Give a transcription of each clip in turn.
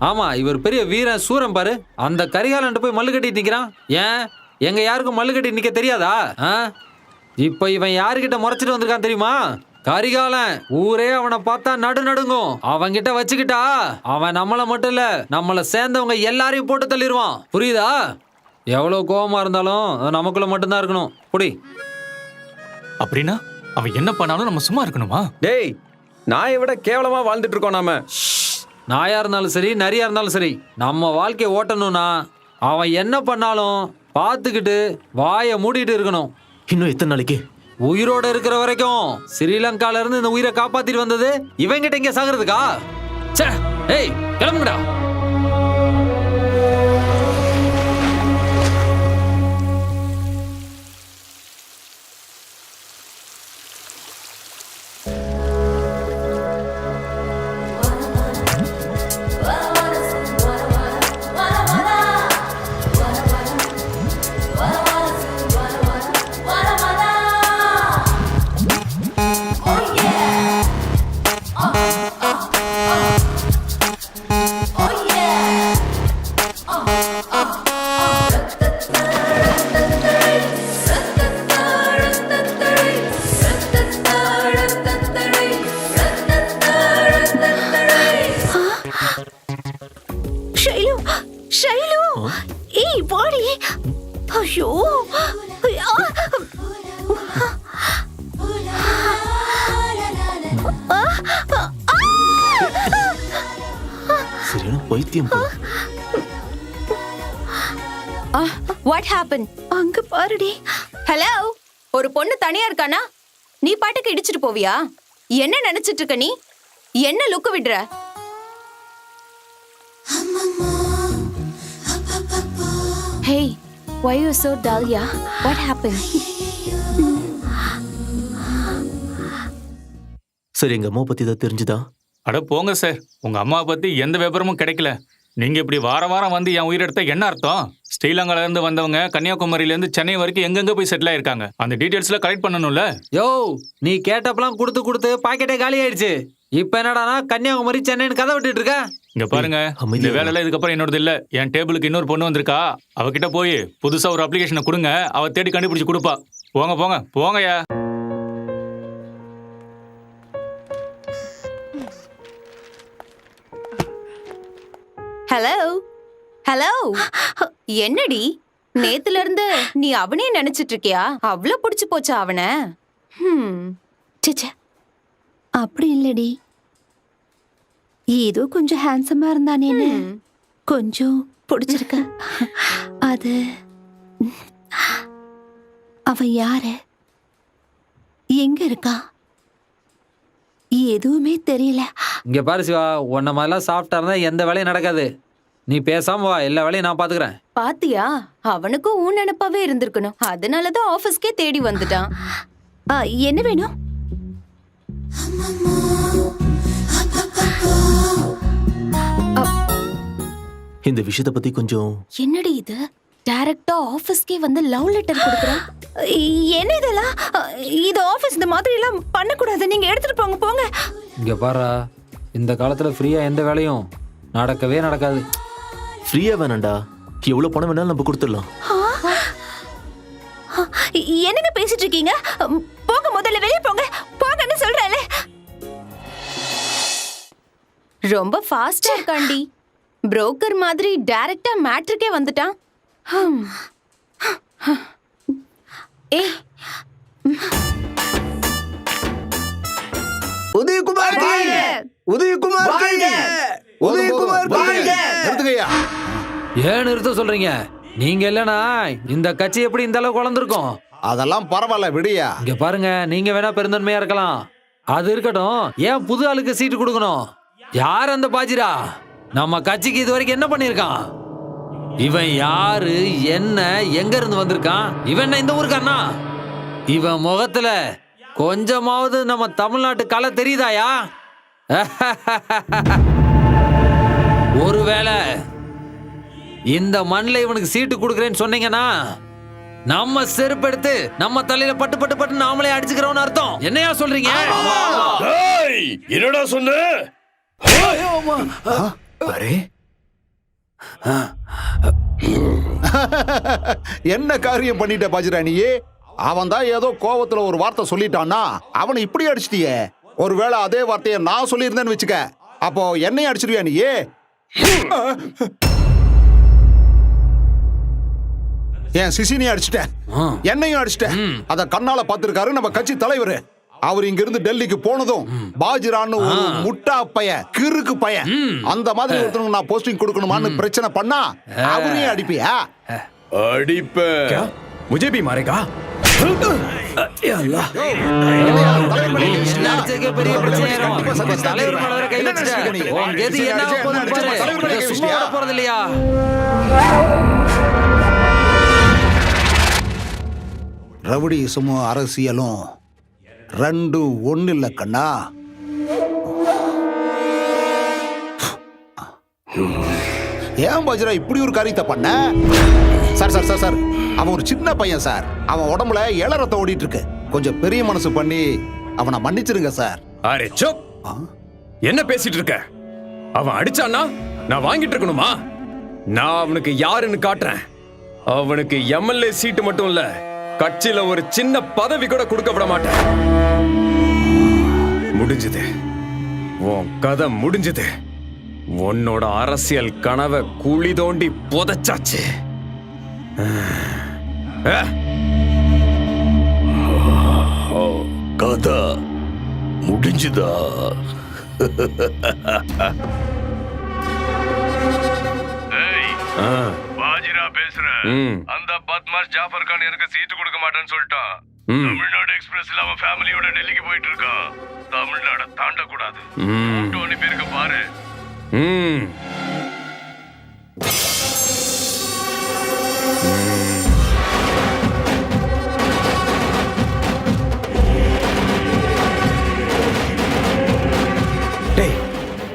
ஆமா இவர் பெரிய வீரன் சூரன் பாரு. அந்த கரிகாலன்ட்ட போய் மல்லு கட்டிட்டு நிக்கிறான். ஏன்? எங்க யாருக்கும் மல்லு கட்டி நிக்க தெரியாதா? ஆ? இப்ப இவன் யாருகிட்ட முறைச்சிட்டு வந்திருக்கான் தெரியுமா? கரிகாலன் ஊரே அவனை பார்த்தா நடு நடுங்கும். அவன்கிட்ட வச்சுக்கிட்டா அவன் நம்மள மட்டும் இல்ல நம்மள சேர்ந்தவங்க எல்லாரையும் போட்டு தள்ளிடுவான். புரியுதா? எவ்வளவு கோவமா இருந்தாலும் அது நமக்குள்ள மட்டும்தான் இருக்கணும். புடி. அப்படின்னா அவன் என்ன பண்ணாலும் நம்ம சும்மா இருக்கணுமா? டேய் நாயை விட கேவலமா வாழ்ந்துட்டு இருக்கோம் நாம. நாயா இருந்தாலும் சரி நரியா இருந்தாலும் சரி நம்ம வாழ்க்கையை ஓட்டணும்னா அவன் என்ன பண்ணாலும் பார்த்துக்கிட்டு வாயை மூடிட்டு இருக்கணும். இன்னும் எத்தனை நாளைக்கு? உயிரோட இருக்கிற வரைக்கும் ஸ்ரீலங்கால இருந்து இந்த உயிரை காப்பாத்திட்டு வந்தது இவங்கிட்ட இங்க சாகுறதுக்கா? ச்சே ஏய் கிளம்புங்கடா. பைத்தியம் போல. வாட் ஹேப்பன் அங்க பாருடி. ஹலோ ஒரு பொண்ணு தனியா இருக்கானா? நீ பாட்டுக்கு இடிச்சிட்டு போவியா? என்ன நினைச்சிட்டு இருக்க நீ? என்ன லுக்கு விடுற? Hey why you so dull ya what happened? சரி எங்க அம்மா பத்தி ஏதாவது தெரிஞ்சுதா? அட போங்க சார். உங்க அம்மாவை பத்தி எந்த விவரமும் கிடைக்கல. நீங்க இப்படி வாரம் வாரம் வந்து என் உயிரெடுத்த என்ன அர்த்தம்? ஸ்ரீலங்கால இருந்து வந்தவங்க கன்னியாகுமரியில இருந்து சென்னை வரைக்கும் எங்கெங்க போய் செட்டில் ஆயிருக்காங்க? அந்த டீடைல்ஸ்ல கலெக்ட் பண்ணணும்ல? யோ நீ கேட்டப்பெல்லாம் கொடுத்து கொடுத்து பாக்கெட்டே காலி ஆயிடுச்சு. இப்ப என்னடானா கன்னியாகுமரி சென்னைன்னு கதை விட்டுட்டு இருக்க? இங்க பாருங்க. இந்த. வேலையில இதுக்கப்புறம் என்னோடது இல்ல. என் டேபிளுக்கு இன்னொரு பொண்ணு வந்திருக்கா. அவகிட்ட போய் புதுசா ஒரு அப்ளிகேஷனை கொடுங்க. அவ தேடி கண்டுபிடிச்சு கொடுப்பா. போங்க போங்க. போங்கயா ஹலோ ஹலோ என்னடி? நேத்துல இருந்து நீ அவனே நினைச்சிட்டு இருக்கியா அவ்வளவு புடிச்சு போச்சா அவனை? ஹம். ச்சே அப்படி இல்லடி. ஏதோ கொஞ்சம் ஹேண்ட்ஸமா இருந்தானேன்னு கொஞ்சம் பிடிச்சிருக்க. அது அவன் யாரு? எங்க இருக்கா? எதுவுமே தெரியல. இங்க பாரு சிவா உன்ன மாதிரிலாம் சாஃப்டா இருந்தா எந்த வேலையும் நடக்காது. நீ பேசாம வா எல்லா வேலையும் நான் பாத்துக்கிறேன். பாத்தியா? அவனுக்கும் உன் நினைப்பாவே இருந்திருக்கணும். அதனாலதான் ஆபீஸ்க்கே தேடி வந்துட்டான். ஆ, என்ன வேணும்? இந்த விஷயத்த பத்தி கொஞ்சம் என்னடி இது? டைரக்டா ஆபீஸ்க்கே வந்து லவ் லெட்டர் கொடுக்குறான்? என்ன இதெல்லாம்? ஆ, இது ஆபீஸ் இந்த மாதிரி எல்லாம் பண்ணக்கூடாது. நீங்க எடுத்துட்டு போங்க போங்க. இங்க பாரு இந்த காலத்துல ஃப்ரீயா எந்த வேலையும் நடக்கவே நடக்காது. ஃப்ரீயா வேணாம்டா எவ்வளவு பணம் வேணாலும் நம்ம கொடுத்துடலாம். ஆ, என்னங்க பேசிட்டு இருக்கீங்க போங்க முதல்ல வெளியே போங்க. போங்கன்னு சொல்றேன்ல. ரொம்ப ஃபாஸ்டா இருக்காண்டி. புரோக்கர் மாதிரி டைரக்டா மேட்ருக்கே வந்துட்டான். ஹம். ஏய் உதயகுமார் உதயகுமார் உதயகுமார் ஏன் நிறுத்த சொல்றீங்க? நீங்க இல்லனா இந்த கட்சி எப்படி இந்த அளவுக்கு வளர்ந்துருக்கும்? அதெல்லாம் பரவாயில்ல விடியா இங்க பாருங்க நீங்க வேணா பெருந்தன்மையா இருக்கலாம். அது இருக்கட்டும் ஏன் புது ஆளுக்கு சீட்டு கொடுக்கணும்? யார் அந்த பாஜிரா? நம்ம கட்சிக்கு இது வரைக்கும் என்ன பண்ணிருக்கான் இவன் யாரு என்ன எங்க இருந்து வந்திருக்கான்? இவன் என்ன இந்த ஊருக்காரனா? இவன் முகத்துல கொஞ்சமாவது நம்ம தமிழ்நாட்டு கலை தெரியுதாயா? ஒருவேளை இந்த மண்ணில் இவனுக்கு சீட்டு கொடுக்குறேன்னு சொன்னீங்கன்னா நம்ம செருப்பெடுத்து நம்ம தலையில பட்டு பட்டு பட்டு நாமளே அடிச்சுக்கிறோம்னு அர்த்தம். என்னையா சொல்றீங்க? என்னடா சொன்ன? அரே. என்ன காரியம் பண்ணிட்ட பாஜிரா நீயே அவன் தான் ஏதோ கோவத்துல ஒரு வார்த்தை சொல்லிட்டான்னா அவனை இப்படி அடிச்சிட்டியே? ஒருவேளை அதே வார்த்தையை நான் சொல்லியிருந்தேன்னு வச்சுக்க. அப்போ என்னையும் அடிச்சிருவியா நீயே? என் சிசினியை அடிச்சிட்டேன். என்னையும் அடிச்சிட்டேன். அத கண்ணால பார்த்திருக்காரு நம்ம கட்சி தலைவர். அவர் இங்க இருந்து டெல்லிக்கு போனதும் பாஜிரான்னு ஒரு முட்டா பைய கிறுக்கு பையன் அந்த மாதிரி ஒருத்தனுக்கு நான் போஸ்டிங் கொடுக்கணுமான்னு பிரச்சனை பண்ணா அவரையும் அடிப்பியா? அடிப்ப. அடிச்சதுக்கே பெரிய பிரச்சனையாயிரும். தலைவர் ரவுடிசமும் அரசியலும் ரெண்டும் ஒண்ணு இல்ல கண்ணா? ஏன் பாஜரா இப்படி ஒரு காரியத்தை பண்ண? Sir sir sir sir. அவன் ஒரு சின்ன பையன் சார். அவன் உடம்புல இள ரத்தம் ஓடிட்டு இருக்கு கொஞ்சம் பெரிய மனசு பண்ணி அவனை மன்னிச்சிருங்க சார். Array soap. என்ன பேசிட்டு இருக்க? அவன் அடிச்சானா நான் வாங்கிட்டு இருக்கணுமா? நான் அவனுக்கு யாருன்னு காட்டுறேன். அவனுக்கு எம்எல்ஏ சீட்டு மட்டும் இல்ல கட்சியில ஒரு சின்ன பதவி கூட கொடுக்க விட மாட்டேன். முடிஞ்சது. உன் கதை முடிஞ்சது. உன்னோட அரசியல் கனவை குழி தோண்டி புதைச்சாச்சு. கதை முடிஞ்சுதா? பேசுறேன். அந்த பத்மாஸ் ஜாஃபர் கான் எனக்கு சீட்டு கொடுக்க மாட்டேன்னு சொல்லிட்டான். தமிழ்நாடு எக்ஸ்பிரஸ்ல அவன் ஃபேமிலியோட டெல்லிக்கு போயிட்டு இருக்கான். தமிழ்நாட தாண்ட கூடாது ம். அனுப்பி இருக்க பாரு.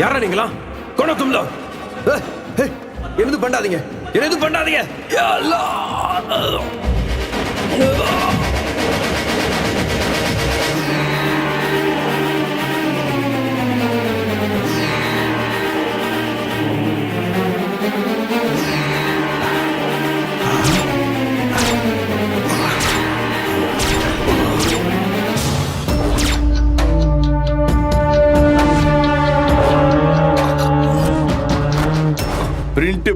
யாரா நீங்களா கொண தும்லோ என்னது பண்ணாதீங்க. எதுவும் பண்ணாதீங்க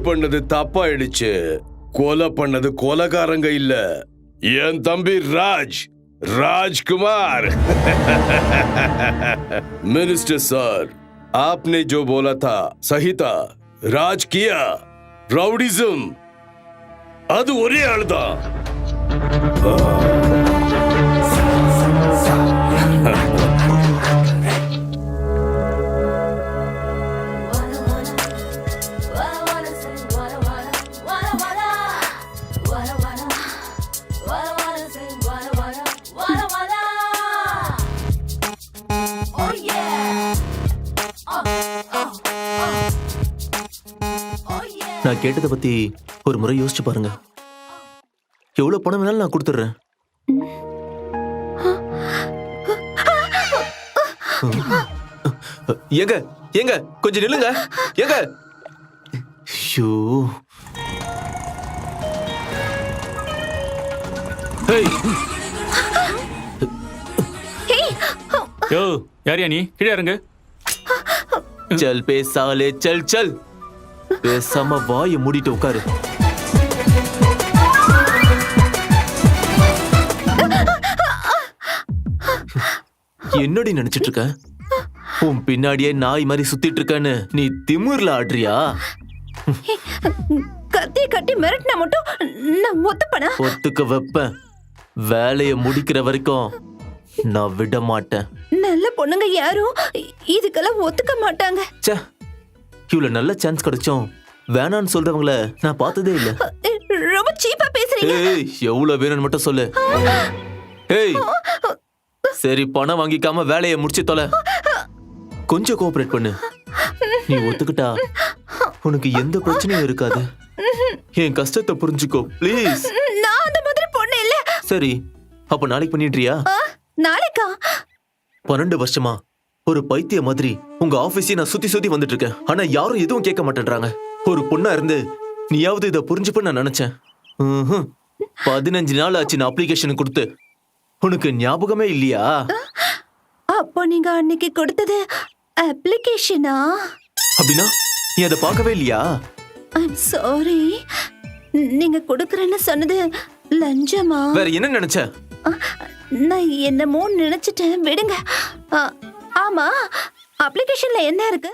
பண்ணது தப்பாயிடுச்சு கொலை பண்ணது கொலைகாரங்க இல்ல என் தம்பி ராஜ் ராஜ்குமார் मिनिस्टर सर आपने जो बोला था सही था राज किया राउडिज्म அது ஒரே ஆளுதான் நான் கேட்டதை பத்தி ஒரு முறை யோசிச்சு பாருங்க. எவ்வளவு பணம் வேணாலும் நான் கொடுத்துட்றேன். ஏங்க ஏங்க கொஞ்சம் நில்லுங்க. ஏங்க. ஐயோ. யோ யாரியா நீ? கீழே இறங்கு. சல் பேசாலே சல் சல். பேசாம வாயை மூடிட்டு உட்காரு. என்னடி நினைச்சிட்டு இருக்க? உன் பின்னாடியே நாய் மாதிரி சுத்திட்டு இருக்கன்னு நீ திமிர்ல ஆடுறியா? கத்தி கட்டி மிரட்டினா மட்டும் நான் ஒத்துப்பனா? ஒத்துக்க வைப்பேன். வேலையை முடிக்கிற வரைக்கும் நான் விட மாட்டேன் நல்ல பொண்ணுங்க யாரும் இதுக்கெல்லாம் ஒத்துக்க மாட்டாங்க. இவ்வளவு நல்ல சான்ஸ் கிடைச்சோம். வேணான்னு சொல்றவங்கள நான் பார்த்ததே இல்ல. ரொம்ப சீப்பா பேசுறீங்க. ஏய் எவ்வளவு வேணும்னு மட்டும் சொல்லு. ஏய் சரி பணம் வாங்கிக்காம வேலையை முடிச்சு தொலை. கொஞ்சம் கோஆபரேட் பண்ணு. நீ ஒத்துக்கிட்டா உனக்கு எந்த பிரச்சனையும் இருக்காது. என் கஷ்டத்தை புரிஞ்சுக்கோ ப்ளீஸ் நான் அந்த மாதிரி பொண்ணு இல்ல. சரி அப்ப நாளைக்கு பண்ணிடுறியா நாளைக்கா? பன்னெண்டு வருஷமா? ஒரு பைத்திய மாதிரி. உங்க ஆபீஸையும் நான் சுத்தி சுத்தி வந்துட்டு இருக்கேன் ஆனா யாரும் எதுவும் கேட்க மாட்டேன்றாங்க. ஒரு பொண்ணா இருந்து நீயாவது இதை புரிஞ்சுப்ப நான் நினைச்சேன். பதினஞ்சு நாள் ஆச்சு நான் அப்ளிகேஷன் கொடுத்து. உனக்கு ஞாபகமே இல்லையா? அப்போ நீங்க அன்னைக்கு கொடுத்தது அப்ளிகேஷனா அப்படின்னா நீ அதை பார்க்கவே இல்லையா? ஐம் சாரி நீங்க கொடுக்கறேன்னு சொன்னது லஞ்சமா? வேற என்ன நினைச்ச? நான் என்னமோ நினைச்சிட்டேன். விடுங்க. ஆமா அப்ளிகேஷன்ல என்ன இருக்கு?